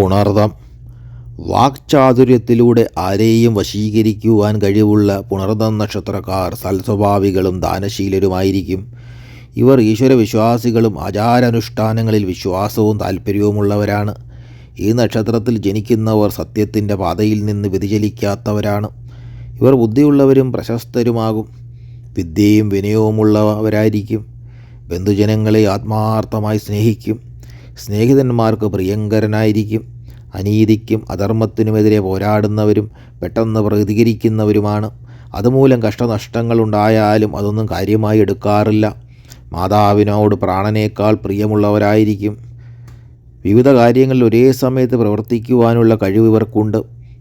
പുണർതം വാക്ചാതുര്യത്തിലൂടെ ആരെയും വശീകരിക്കുവാൻ കഴിവുള്ള പുണർതം നക്ഷത്രക്കാർ സൽസ്വഭാവികളും ദാനശീലരുമായിരിക്കും. ഇവർ ഈശ്വരവിശ്വാസികളും ആചാരാനുഷ്ഠാനങ്ങളിൽ വിശ്വാസവും താല്പര്യവുമുള്ളവരാണ് ഈ നക്ഷത്രത്തിൽ ജനിക്കുന്നവർ സത്യത്തിന്റെ പാതയിൽ നിന്ന് വ്യതിചലിക്കാത്തവരാണ്. ഇവർ ബുദ്ധിയുള്ളവരും പ്രശസ്തരുമാകും. വിദ്യയും വിനയവുമുള്ളവരായിരിക്കും. ബന്ധുജനങ്ങളെ ആത്മാർത്ഥമായി സ്നേഹിക്കും. സ്നേഹിതന്മാർക്ക് പ്രിയങ്കരനായിരിക്കും. അനീതിക്കും അധർമ്മത്തിനുമെതിരെ പോരാടുന്നവരും പെട്ടെന്ന് പ്രതികരിക്കുന്നവരുമാണ്. അതുമൂലം കഷ്ടനഷ്ടങ്ങൾ ഉണ്ടായാലും അതൊന്നും കാര്യമായി എടുക്കാറില്ല. മാതാവിനോട് പ്രാണനേക്കാൾ പ്രിയമുള്ളവരായിരിക്കും. വിവിധ കാര്യങ്ങളിൽ ഒരേ സമയത്ത് പ്രവർത്തിക്കുവാനുള്ള കഴിവ് ഇവർക്കുണ്ട്.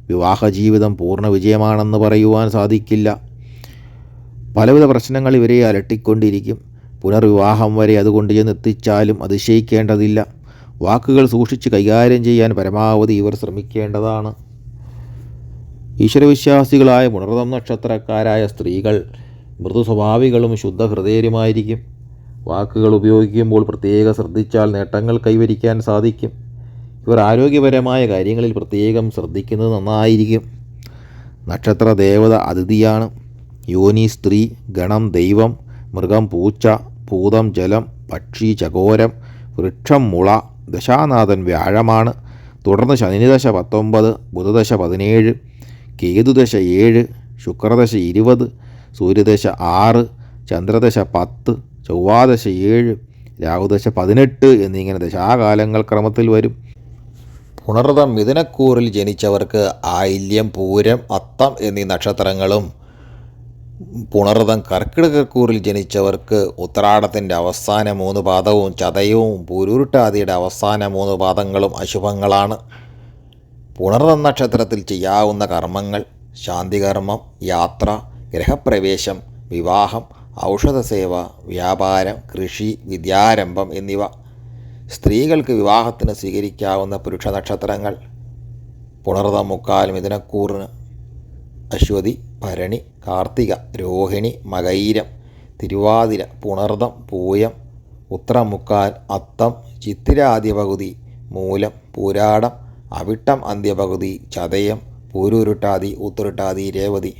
വിവാഹ ജീവിതം പൂർണ വിജയമാണെന്ന് പറയുവാൻ സാധിക്കില്ല. പലവിധ പ്രശ്നങ്ങൾ ഇവരെ അലട്ടിക്കൊണ്ടിരിക്കും. പുനർവിവാഹം വരെ അതുകൊണ്ട് ചെന്നെത്തിച്ചാലും അതിശയിക്കേണ്ടതില്ല. വാക്കുകൾ സൂക്ഷിച്ച് കൈകാര്യം ചെയ്യാൻ പരമാവധി ഇവർ ശ്രമിക്കേണ്ടതാണ്. ഈശ്വരവിശ്വാസികളായ പുണർതം നക്ഷത്രക്കാരായ സ്ത്രീകൾ മൃദുസ്വഭാവികളും ശുദ്ധ ഹൃദയരുമായിരിക്കും വാക്കുകൾ ഉപയോഗിക്കുമ്പോൾ പ്രത്യേക ശ്രദ്ധിച്ചാൽ നേട്ടങ്ങൾ കൈവരിക്കാൻ സാധിക്കും. ഇവർ ആരോഗ്യപരമായ കാര്യങ്ങളിൽ പ്രത്യേകം ശ്രദ്ധിക്കുന്നത് നന്നായിരിക്കും. നക്ഷത്ര ദേവത അതിഥിയാണ്. യോനി സ്ത്രീ ഗണം ദൈവം മൃഗം പൂച്ച ഭൂതം ജലം പക്ഷി ചകോരം വൃക്ഷം മുള ദശാനാഥൻ വ്യാഴമാണ്. തുടർന്ന് ശനിദശ പത്തൊമ്പത് ബുധദശ പതിനേഴ് കേതുദശ ഏഴ് ശുക്രദശ ഇരുപത് സൂര്യദശ ആറ് ചന്ദ്രദശ പത്ത് ചൊവ്വാദശ ഏഴ് രാഹുദശ പതിനെട്ട് എന്നിങ്ങനെ ദശാകാലങ്ങൾ ക്രമത്തിൽ വരും. പുണർതം മിഥുനക്കൂറിൽ ജനിച്ചവർക്ക് ആയില്യം പൂരം അത്തം എന്നീ നക്ഷത്രങ്ങളും പുണർതം കർക്കിടകക്കൂറിൽ ജനിച്ചവർക്ക് ഉത്രാടത്തിന്റെ അവസാന മൂന്ന് പാദവും ചതയവും പൂരുരുട്ടാതിയുടെ അവസാന മൂന്ന് പാദങ്ങളും അശുഭങ്ങളാണ്. പുണർതം നക്ഷത്രത്തിൽ ചെയ്യാവുന്ന കർമ്മങ്ങൾ ശാന്തികർമ്മം യാത്ര ഗ്രഹപ്രവേശം വിവാഹം ഔഷധസേവ വ്യാപാരം കൃഷി വിദ്യാരംഭം എന്നിവ. സ്ത്രീകൾക്ക് വിവാഹത്തിന് സ്വീകരിക്കാവുന്ന പുരുഷ നക്ഷത്രങ്ങൾ പുണർതം മുക്കാൽ മിഥുനക്കൂറിന് അശ്വതി ഭരണി കാർത്തിക രോഹിണി മകൈരം തിരുവാതിര പുണർതം പൂയം ഉത്രമുക്കാൽ അത്തം ചിത്തിരാദ്യപകുതി മൂലം പൂരാടം അവിട്ടം അന്ത്യപകുതി ചതയം പൂരുരുട്ടാതി ഉത്തുരുട്ടാതി രേവതി.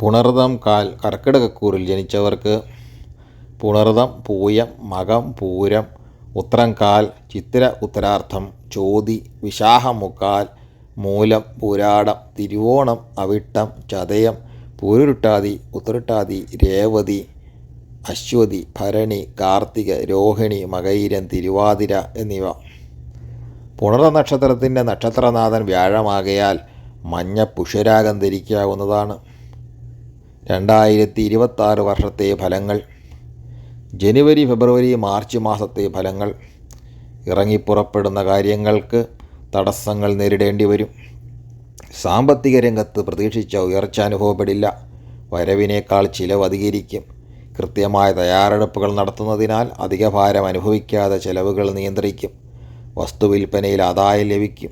പുണർതം കാൽ കർക്കിടകക്കൂറിൽ ജനിച്ചവർക്ക് പുണർതം പൂയം മകം പൂരം ഉത്രം കാൽ ചിത്തിര ഉത്തരാർത്ഥം ചോതി വിശാഖമുക്കാൽ മൂലം പുരാടം തിരുവോണം അവിട്ടം ചതയം പൂരുരുട്ടാതി ഉത്തരട്ടാതി രേവതി അശ്വതി ഭരണി കാർത്തിക രോഹിണി മകൈരൻ തിരുവാതിര എന്നിവ. പുണർത നക്ഷത്രത്തിന്റെ നക്ഷത്രനാഥൻ വ്യാഴമാകയാൽ മഞ്ഞ പുഷ്യരാഗം ധരിക്കാവുന്നതാണ്. രണ്ടായിരത്തി ഇരുപത്താറ് വർഷത്തെ ഫലങ്ങൾ. ജനുവരി ഫെബ്രുവരി മാർച്ച് മാസത്തെ ഫലങ്ങൾ. ഇറങ്ങിപ്പുറപ്പെടുന്ന കാര്യങ്ങൾക്ക് തടസ്സങ്ങൾ നേരിടേണ്ടി വരും. സാമ്പത്തിക രംഗത്ത് പ്രതീക്ഷിച്ച ഉയർച്ച അനുഭവപ്പെടില്ല. വരവിനേക്കാൾ ചിലവ് അധികരിക്കും. കൃത്യമായ തയ്യാറെടുപ്പുകൾ നടത്തുന്നതിനാൽ അധിക ഭാരം അനുഭവിക്കാതെ ചെലവുകൾ നിയന്ത്രിക്കും. വസ്തുവിൽപ്പനയിൽ ആദായം ലഭിക്കും.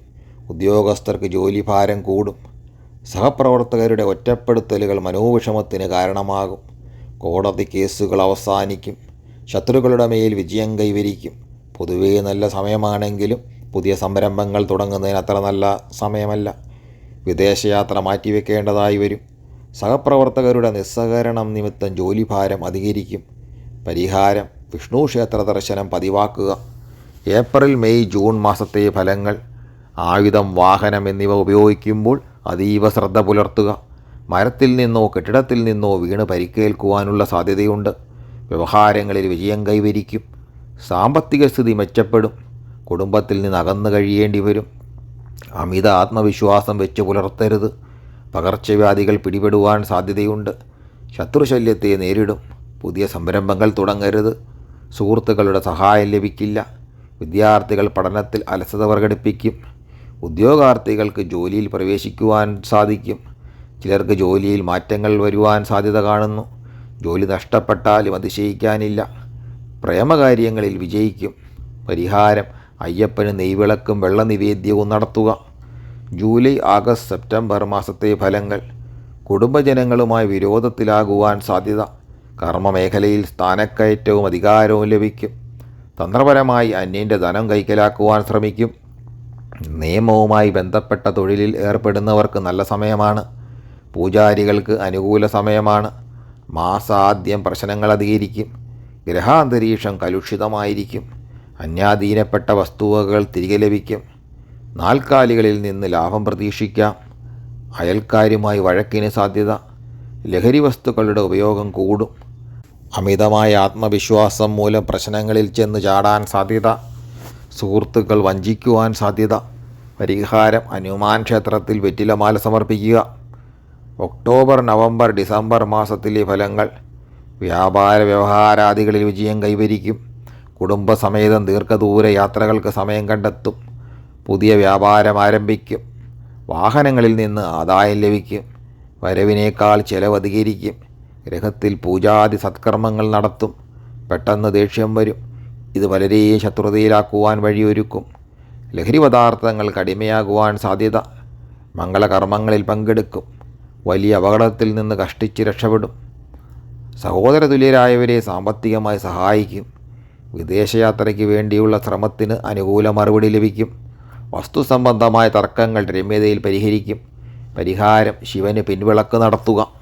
ഉദ്യോഗസ്ഥർക്ക് ജോലിഭാരം കൂടും. സഹപ്രവർത്തകരുടെ ഒറ്റപ്പെടുത്തലുകൾ മനോവിഷമത്തിന് കാരണമാകും. കോടതി കേസുകൾ അവസാനിക്കും. ശത്രുക്കളുടെ മേൽ വിജയം കൈവരിക്കും. പൊതുവേ നല്ല സമയമാണെങ്കിലും പുതിയ സംരംഭങ്ങൾ തുടങ്ങുന്നതിന് അത്ര നല്ല സമയമല്ല. വിദേശയാത്ര മാറ്റിവെക്കേണ്ടതായി വരും. സഹപ്രവർത്തകരുടെ നിസ്സഹകരണം നിമിത്തം ജോലിഭാരം അധികരിക്കും. പരിഹാരം വിഷ്ണു ക്ഷേത്ര ദർശനം പതിവാക്കുക. ഏപ്രിൽ മെയ് ജൂൺ മാസത്തെ ഫലങ്ങൾ. ആയുധം വാഹനം എന്നിവ ഉപയോഗിക്കുമ്പോൾ അതീവ ശ്രദ്ധ പുലർത്തുക. മരത്തിൽ നിന്നോ കെട്ടിടത്തിൽ നിന്നോ വീണ് പരിക്കേൽക്കുവാനുള്ള സാധ്യതയുണ്ട്. വ്യവഹാരങ്ങളിൽ വിജയം കൈവരിക്കും. സാമ്പത്തിക സ്ഥിതി മെച്ചപ്പെടും. കുടുംബത്തിൽ നിന്ന് അകന്നു കഴിയേണ്ടി വരും. അമിത ആത്മവിശ്വാസം വെച്ച് പുലർത്തരുത്. പകർച്ചവ്യാധികൾ പിടിപെടുവാൻ സാധ്യതയുണ്ട്. ശത്രുശല്യത്തെ നേരിടും. പുതിയ സംരംഭങ്ങൾ തുടങ്ങരുത്. സുഹൃത്തുക്കളുടെ സഹായം ലഭിക്കില്ല. വിദ്യാർത്ഥികൾ പഠനത്തിൽ അലസത പ്രകടിപ്പിക്കും. ഉദ്യോഗാർത്ഥികൾക്ക് ജോലിയിൽ പ്രവേശിക്കുവാൻ സാധിക്കും. ചിലർക്ക് ജോലിയിൽ മാറ്റങ്ങൾ വരുവാൻ സാധ്യത കാണുന്നു. ജോലി നഷ്ടപ്പെട്ടാലും അതിശയിക്കാനില്ല. പ്രേമകാര്യങ്ങളിൽ വിജയിക്കും. പരിഹാരം അയ്യപ്പന് നെയ്വിളക്കും വെള്ളനിവേദ്യവും നടത്തുക. ജൂലൈ ആഗസ്റ്റ് സെപ്റ്റംബർ മാസത്തെ ഫലങ്ങൾ. കുടുംബജനങ്ങളുമായി വിരോധത്തിലാകുവാൻ സാധ്യത. കർമ്മമേഖലയിൽ സ്ഥാനക്കയറ്റവും അധികാരവും ലഭിക്കും. തന്ത്രപരമായി അന്യന്റെ ധനം കൈക്കലാക്കുവാൻ ശ്രമിക്കും. നിയമവുമായി ബന്ധപ്പെട്ട തൊഴിലിൽ ഏർപ്പെടുന്നവർക്ക് നല്ല സമയമാണ്. പൂജാരികൾക്ക് അനുകൂല സമയമാണ്. മാസാദ്യം പ്രശ്നങ്ങൾ അധികരിക്കും. ഗ്രഹാന്തരീക്ഷം കലുഷിതമായിരിക്കും. അന്യാധീനപ്പെട്ട വസ്തുവകകൾ തിരികെ ലഭിക്കും. നാൽക്കാലികളിൽ നിന്ന് ലാഭം പ്രതീക്ഷിക്കാം. അയൽക്കാരുമായി വഴക്കിന് സാധ്യത. ലഹരി വസ്തുക്കളുടെ ഉപയോഗം കൂടും. അമിതമായ ആത്മവിശ്വാസം മൂലം പ്രശ്നങ്ങളിൽ ചെന്ന് ചാടാൻ സാധ്യത. സുഹൃത്തുക്കൾ വഞ്ചിക്കുവാൻ സാധ്യത. പരിഹാരം ഹനുമാൻ ക്ഷേത്രത്തിൽ വെറ്റിലമാല സമർപ്പിക്കുക. ഒക്ടോബർ നവംബർ ഡിസംബർ മാസത്തിലെ ഫലങ്ങൾ. വ്യാപാര വ്യവഹാരാദികളിൽ വിജയം കൈവരിക്കും. കുടുംബസമേതം ദീർഘദൂര യാത്രകൾക്ക് സമയം കണ്ടെത്തും. പുതിയ വ്യാപാരം ആരംഭിക്കും. വാഹനങ്ങളിൽ നിന്ന് ആദായം ലഭിക്കും. വരവിനേക്കാൾ ചെലവ് അധികരിക്കും. ഗ്രഹത്തിൽ പൂജാതി സത്കർമ്മങ്ങൾ നടത്തും. പെട്ടെന്ന് ദേഷ്യം വരും. ഇത് പലരെയും ശത്രുതയിലാക്കുവാൻ വഴിയൊരുക്കും. ലഹരി പദാർത്ഥങ്ങൾ കടിമയാകുവാൻ സാധ്യത. മംഗളകർമ്മങ്ങളിൽ പങ്കെടുക്കും. വലിയ അപകടത്തിൽ നിന്ന് കഷ്ടിച്ച് രക്ഷപ്പെടും. സഹോദര തുല്യരായവരെ സാമ്പത്തികമായി സഹായിക്കും. വിദേശയാത്രയ്ക്ക് വേണ്ടിയുള്ള ശ്രമത്തിന് അനുകൂല മറുപടി ലഭിക്കും. വസ്തു സംബന്ധമായ തർക്കങ്ങൾ രമ്യതയിൽ പരിഹരിക്കും. പരിഹാരം ശിവന് പിൻവിളക്ക് നടത്തുക.